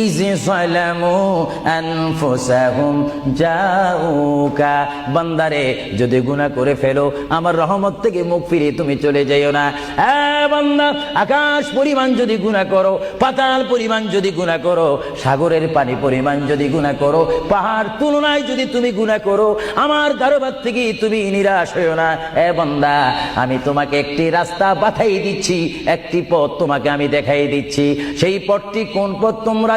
Is সালামু আনফুসাহুম জাউকা বান্দারে, যদি গুনাহ করে ফেলো, আমার রহমত থেকে মুখ ফিরে তুমি চলে যাইও না। বান্দা, আকাশ পরিমাণ যদি গুনাহ করো, পাতাল পরিমাণ যদি গুনাহ করো, সাগরের পানি পরিমাণ যদি গুনাহ করো, পাহাড় তুলনায় যদি তুমি গুনাহ করো, আমার দরবার থেকে তুমি নিরাশ হইও না। এ বান্দা, আমি তোমাকে একটি রাস্তা বাথাই দিচ্ছি, একটি পথ তোমাকে আমি দেখাই দিচ্ছি। সেই পথটি কোন পথ তোমরা